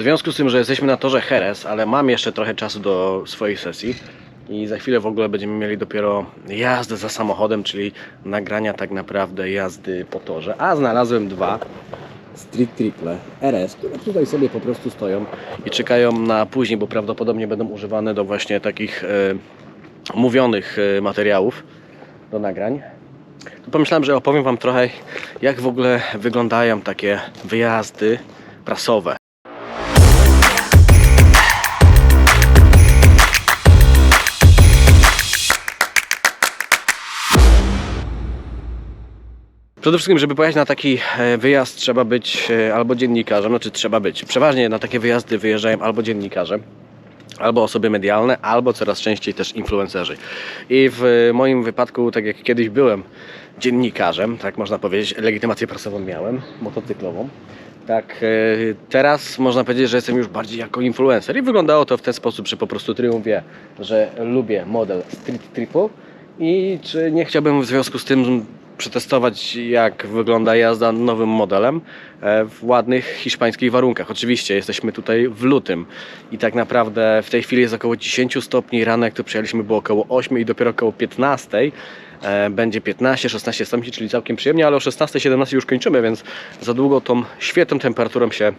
W związku z tym, że jesteśmy na torze Heres, ale mam jeszcze trochę czasu do swojej sesji i za chwilę w ogóle będziemy mieli dopiero jazdę za samochodem, czyli nagrania tak naprawdę jazdy po torze. A znalazłem dwa Street Triple RS, które tutaj sobie po prostu stoją i czekają na później, bo prawdopodobnie będą używane do właśnie takich e, mówionych e, materiałów do nagrań. To pomyślałem, że opowiem Wam trochę, jak w ogóle wyglądają takie wyjazdy prasowe. Przede wszystkim, żeby pojechać na taki e, wyjazd, trzeba być e, albo dziennikarzem, znaczy trzeba być. Przeważnie na takie wyjazdy wyjeżdżają albo dziennikarze, albo osoby medialne, albo coraz częściej też influencerzy. I w moim wypadku, tak jak kiedyś byłem dziennikarzem, tak można powiedzieć, legitymację prasową miałem, motocyklową. Tak, e, teraz można powiedzieć, że jestem już bardziej jako influencer i wyglądało to w ten sposób, że po prostu triumfię, że lubię model Street Triple i czy nie chciałbym w związku z tym przetestować jak wygląda jazda nowym modelem e, w ładnych hiszpańskich warunkach. Oczywiście jesteśmy tutaj w lutym i tak naprawdę w tej chwili jest około 10 stopni, rano jak to przyjechaliśmy było około 8 i dopiero około 15 e, będzie 15-16 stopni, czyli całkiem przyjemnie, ale o 16-17 już kończymy, więc za długo tą świetną temperaturą się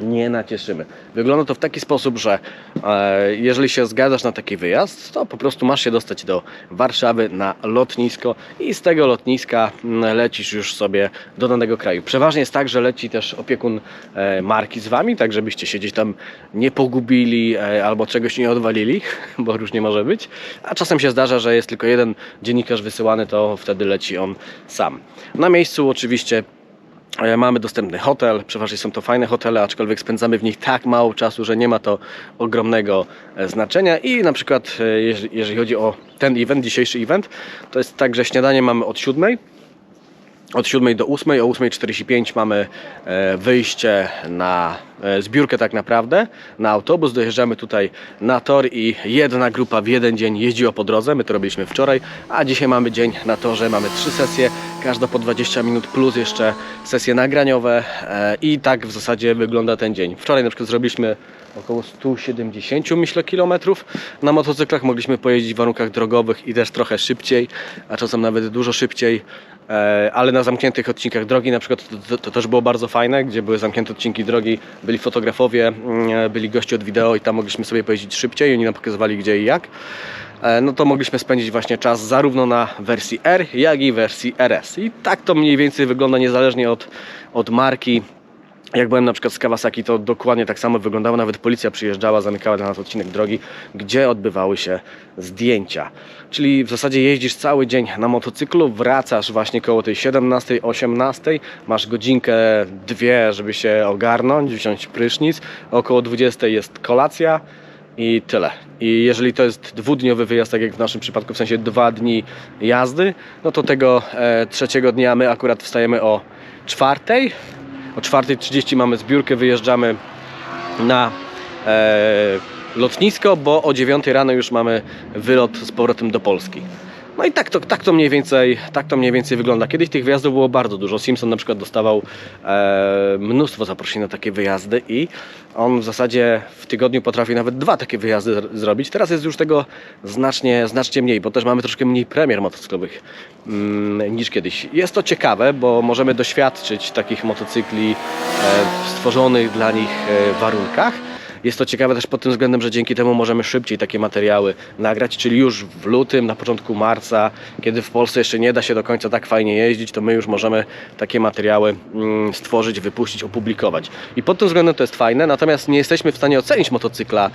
nie nacieszymy. Wygląda to w taki sposób, że e, jeżeli się zgadzasz na taki wyjazd, to po prostu masz się dostać do Warszawy na lotnisko i z tego lotniska lecisz już sobie do danego kraju. Przeważnie jest tak, że leci też opiekun e, marki z wami, tak żebyście się gdzieś tam nie pogubili e, albo czegoś nie odwalili, bo różnie może być. A czasem się zdarza, że jest tylko jeden dziennikarz wysyłany, to wtedy leci on sam. Na miejscu oczywiście Mamy dostępny hotel, przeważnie są to fajne hotele, aczkolwiek spędzamy w nich tak mało czasu, że nie ma to ogromnego e, znaczenia. I na przykład, e, jeżeli, chodzi o ten event, dzisiejszy event, to jest tak, że śniadanie mamy od 7. Od 7 do 8, o 8.45 mamy e, wyjście na e, zbiórkę tak naprawdę, na autobus, dojeżdżamy tutaj na tor i jedna grupa w jeden dzień jeździła po drodze, my to robiliśmy wczoraj, a dzisiaj mamy dzień na torze, mamy trzy sesje, każda po 20 minut plus jeszcze sesje nagraniowe e, i tak w zasadzie wygląda ten dzień. Wczoraj na przykład zrobiliśmy około 170 myślę kilometrów na motocyklach, mogliśmy pojeździć w warunkach drogowych i też trochę szybciej, a czasem nawet dużo szybciej. E, ale na zamkniętych odcinkach drogi na przykład to, to, to też było bardzo fajne, gdzie były zamknięte odcinki drogi, byli fotografowie, mm, byli goście od wideo i tam mogliśmy sobie pojeździć szybciej oni nam pokazywali gdzie i jak. E, No to mogliśmy spędzić właśnie czas zarówno na wersji R, jak i wersji RS. I tak to mniej więcej wygląda niezależnie od, od marki. Jak byłem na przykład z Kawasaki, to dokładnie tak samo wyglądało. Nawet policja przyjeżdżała, zamykała dla nas odcinek drogi, gdzie odbywały się zdjęcia. Czyli w zasadzie jeździsz cały dzień na motocyklu, wracasz właśnie koło tej 17, 18, masz godzinkę, dwie, żeby się ogarnąć, wziąć prysznic. Około 20 jest kolacja i tyle. I jeżeli to jest dwudniowy wyjazd, tak jak w naszym przypadku, w sensie dwa dni jazdy, no to tego e, trzeciego dnia my akurat wstajemy o czwartej. O 4.30 mamy zbiórkę, wyjeżdżamy na e, lotnisko, bo o 9 rano już mamy wylot z powrotem do Polski. No i tak to, tak, to mniej więcej, tak to mniej więcej wygląda. Kiedyś tych wyjazdów było bardzo dużo. Simpson na przykład dostawał e, mnóstwo zaproszeń na takie wyjazdy i on w zasadzie w tygodniu potrafi nawet dwa takie wyjazdy zr- zrobić. Teraz jest już tego znacznie, znacznie mniej, bo też mamy troszkę mniej premier motocyklowych mm, niż kiedyś. Jest to ciekawe, bo możemy doświadczyć takich motocykli e, w stworzonych dla nich e, warunkach. Jest to ciekawe też pod tym względem, że dzięki temu możemy szybciej takie materiały nagrać, czyli już w lutym, na początku marca, kiedy w Polsce jeszcze nie da się do końca tak fajnie jeździć, to my już możemy takie materiały mm, stworzyć, wypuścić, opublikować. I pod tym względem to jest fajne, natomiast nie jesteśmy w stanie ocenić motocykla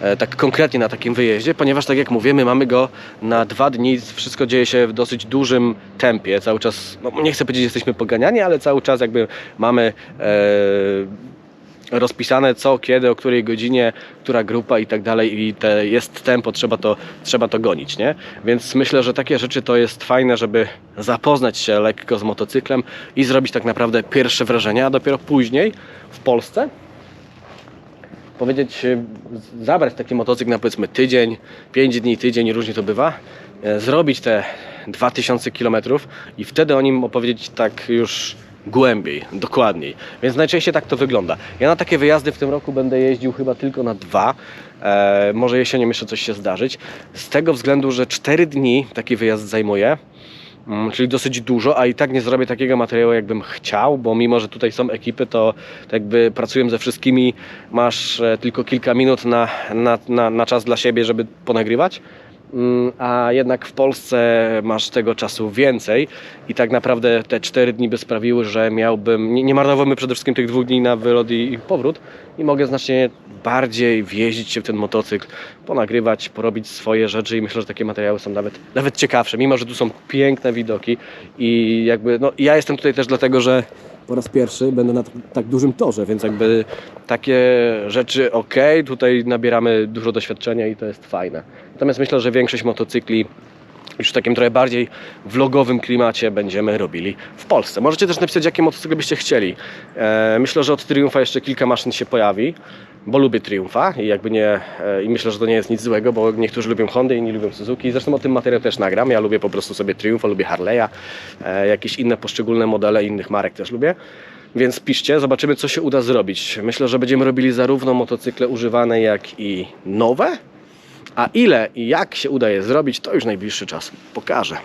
e, tak konkretnie na takim wyjeździe, ponieważ tak jak mówimy, mamy go na dwa dni, wszystko dzieje się w dosyć dużym tempie, cały czas, no nie chcę powiedzieć, że jesteśmy poganiani, ale cały czas jakby mamy e, rozpisane co, kiedy, o której godzinie, która grupa i tak dalej i te, jest tempo, trzeba to, trzeba to gonić, nie? Więc myślę, że takie rzeczy to jest fajne, żeby zapoznać się lekko z motocyklem i zrobić tak naprawdę pierwsze wrażenia, a dopiero później w Polsce powiedzieć, y, zabrać taki motocykl na powiedzmy tydzień, 5 dni, tydzień, różnie to bywa, e, zrobić te 2000 km i wtedy o nim opowiedzieć tak już głębiej, dokładniej. Więc najczęściej tak to wygląda. Ja na takie wyjazdy w tym roku będę jeździł chyba tylko na dwa. E, może jesienią jeszcze coś się zdarzyć. Z tego względu, że 4 dni taki wyjazd zajmuje. Mm, Czyli dosyć dużo, a i tak nie zrobię takiego materiału, jakbym chciał, bo mimo, że tutaj są ekipy, to, to jakby pracuję ze wszystkimi, masz e, tylko kilka minut na, na, na, na czas dla siebie, żeby ponagrywać. Mm, A jednak w Polsce masz tego czasu więcej i tak naprawdę te 4 dni by sprawiły, że miałbym, nie, nie marnowałbym przede wszystkim tych dwóch dni na wylot i, powrót i mogę znacznie bardziej wjeździć się w ten motocykl, ponagrywać, porobić swoje rzeczy i myślę, że takie materiały są nawet, nawet ciekawsze, mimo że tu są piękne widoki i jakby, no ja jestem tutaj też dlatego, że po raz pierwszy będę na tak dużym torze, więc jakby takie rzeczy ok, tutaj nabieramy dużo doświadczenia i to jest fajne. Natomiast myślę, że większość motocykli już w takim trochę bardziej vlogowym klimacie będziemy robili w Polsce. Możecie też napisać, jakie motocykle byście chcieli. E, myślę, że od Triumfa jeszcze kilka maszyn się pojawi, bo lubię Triumfa i jakby nie, e, i myślę, że to nie jest nic złego, bo niektórzy lubią Hondy, inni lubią Suzuki. Zresztą o tym materiał też nagram. Ja lubię po prostu sobie Triumfa, lubię Harley'a, e, jakieś inne poszczególne modele innych marek też lubię. Więc piszcie, zobaczymy co się uda zrobić. Myślę, że będziemy robili zarówno motocykle używane, jak i nowe. A ile i jak się uda je zrobić, to już najbliższy czas pokaże.